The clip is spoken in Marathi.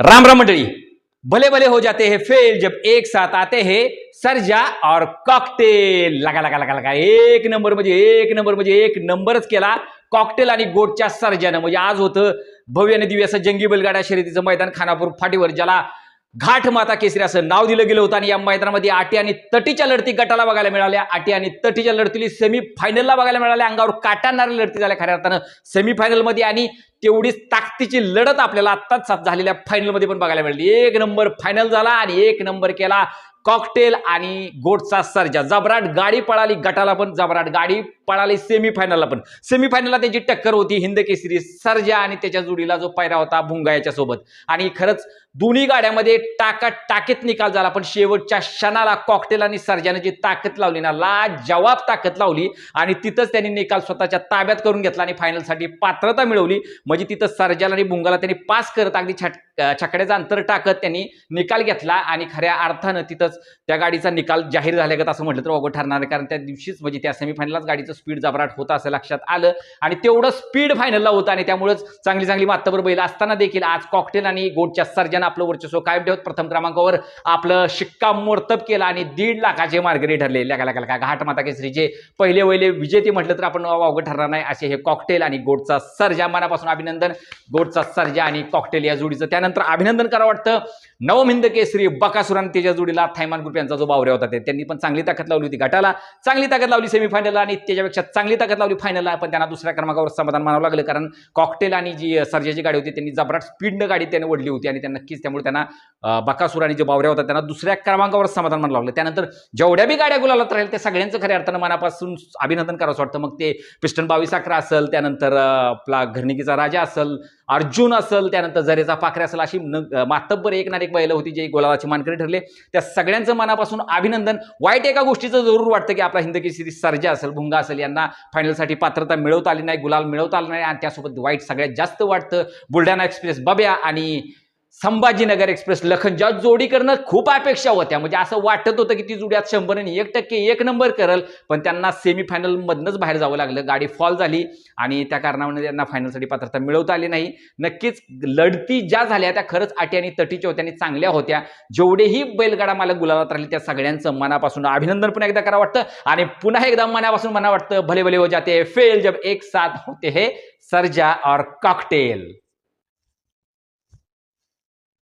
राम राम मंडळी भले भले हो जाते हैं फेल जब एक साथ आते हैं सरजा और कॉकटेल लगा लगा लगा लगा एक नंबर म्हणजे एक नंबर म्हणजे एक नंबरच केला कॉकटेल आणि गोटच्या सर्जानं. म्हणजे आज होतं भव्य आणि दिव्य असं जंगी बैलगाडा शर्यतीचं मैदान खानापूर फाटीवर ज्याला घाट माता केसरी असं नाव दिलं गेलं होतं. आणि या मैदानामध्ये आटी आणि तटीच्या लढती गटाला बघायला मिळाल्या. आटी आणि तटीच्या लढतीली सेमी फायनलला बघायला मिळाल्या. अंगावर काटाणाऱ्या लढती झाल्या खऱ्या अर्थानं. सेमी फायनलमध्ये आणि तेवढीच ताकदीची लढत आपल्याला आत्ताच झालेल्या फायनलमध्ये पण बघायला मिळाली. एक नंबर फायनल झाला आणि एक नंबर केला कॉकटेल आणि गोटचा सर्जा. जबराट गाडी पळाली गटाला पण जबराट गाडी पळाली सेमीफायनलला पण. सेमीफायनलला त्याची त्यांची टक्कर होती हिंद केसरी सर्जा आणि त्याच्या जोडीला जो पायरा होता भुंगा याच्या सोबत आणि खरंच दोन्ही गाड्यामध्ये टाका टाकीत निकाल झाला पण शेवटच्या क्षणाला कॉकटेल आणि सर्जाने जी ताकद लावली ना ला जवाब ताकद लावली आणि तिथंच त्यांनी निकाल स्वतःच्या ताब्यात करून घेतला आणि फायनलसाठी पात्रता मिळवली. म्हणजे तिथं सर्जाला आणि बुंगाला त्यांनी पास करत अगदी छट छकड्याचं अंतर टाकत त्यांनी निकाल घेतला आणि खऱ्या अर्थानं तिथंच त्या गाडीचा निकाल जाहीर झाल्यागत असं म्हटलं तर अवघड ठरणार आहे. कारण त्या दिवशीच म्हणजे त्या सेमीफायनललाच गाडीचं स्पीड जबराट होतं असं लक्षात आलं आणि तेवढं स्पीड फायनलला होतं आणि त्यामुळेच चांगली चांगली मात्तावर बैल असताना देखील आज कॉकटेल आणि गोटच्या सर्जन आपलं वर्चस्व कायम ठेवत प्रथम क्रमांकावर आपलं शिक्कामोर्तब केलं आणि दीड लाखाचे मार्गरी ठरले. लगा लगा लगा घाट माता केसरीचे पहिले वहिले विजेते म्हटलं तर आपण अवघड ठरणार नाही. असे हे कॉकटेल आणि गोटचा सर्जा मनापासून अभिनंदन. गोटचा सर्जा आणि कॉकटेल या जोडीचं त्यानं त्यानंतर अभिनंदन करावं वाटतं. नवमिंद केसरी बकासुर आणि त्याच्या जोडीला थायमान ग्रुप यांचा जो बावऱ्या होता त्यांनी पण चांगली ताकद लावली होती गटाला चांगली ताकद लावली सेमीफायनलला आणि त्याच्यापेक्षा चांगली ताकद लावली फायनलला पण त्यांना दुसऱ्या क्रमांकावर समाधान मानावं लागलं कारण कॉकटेल आणि जी सर्जाची गाडी होती त्यांनी जबराट स्पीडनं गाडी त्यांनी ओढली होती आणि त्यांना नक्कीच त्यामुळे त्यांना अं, बकासूर आणि जे बावऱ्या होता त्यांना दुसऱ्या क्रमांकावर समाधान मानावं लागलं. त्यानंतर जेवढ्या बी गाड्या गुलालात राहील त्या सगळ्यांचं खऱ्या अर्थानं मनापासून अभिनंदन करावं वाटतं. मग ते पिस्टन बावीस अकरा असेल त्यानंतर आपला घरणिकीचा राजा असेल अर्जुन असेल त्यानंतर जरेचा पाखऱ्या असेल अशी न मातब्बर एक ना एक बैल होती जे गोलाची मानकरी ठरले. त्या सगळ्यांचं मनापासून अभिनंदन. वाईट एका गोष्टीचं जरूर वाटतं की आपला हिंद केसरी सर्जा असेल भुंगा असेल यांना फायनलसाठी पात्रता मिळवता आली नाही गुलाल मिळवता आला नाही आणि त्यासोबत वाईट सगळ्यात जास्त वाटतं. बुलढाणा एक्सप्रेस बब्या आणि संभाजीनगर एक्सप्रेस लखन ज्या जोडी करणं खूप अपेक्षा होत्या. म्हणजे असं वाटत होतं की ती जोडी आज शंभर आणि एक टक्के एक नंबर करल. पण त्यांना सेमीफायनल मधनंच बाहेर जावं लागलं. गाडी फॉल झाली आणि त्या कारणामुळे त्यांना फायनलसाठी पात्रता मिळवता आली नाही. नक्कीच लढती ज्या झाल्या त्या खरंच आटी आणि तटीच्या होत्या आणि चांगल्या होत्या. जेवढेही बैलगाडा मला गुलाबात राहिले त्या सगळ्यांचं मनापासून अभिनंदन पुन्हा एकदा करा वाटतं. आणि पुन्हा एकदा मनापासून मना वाटतं भले भले हो जाते फेल जब एक साथ होते हे सर्जा और कॉकटेल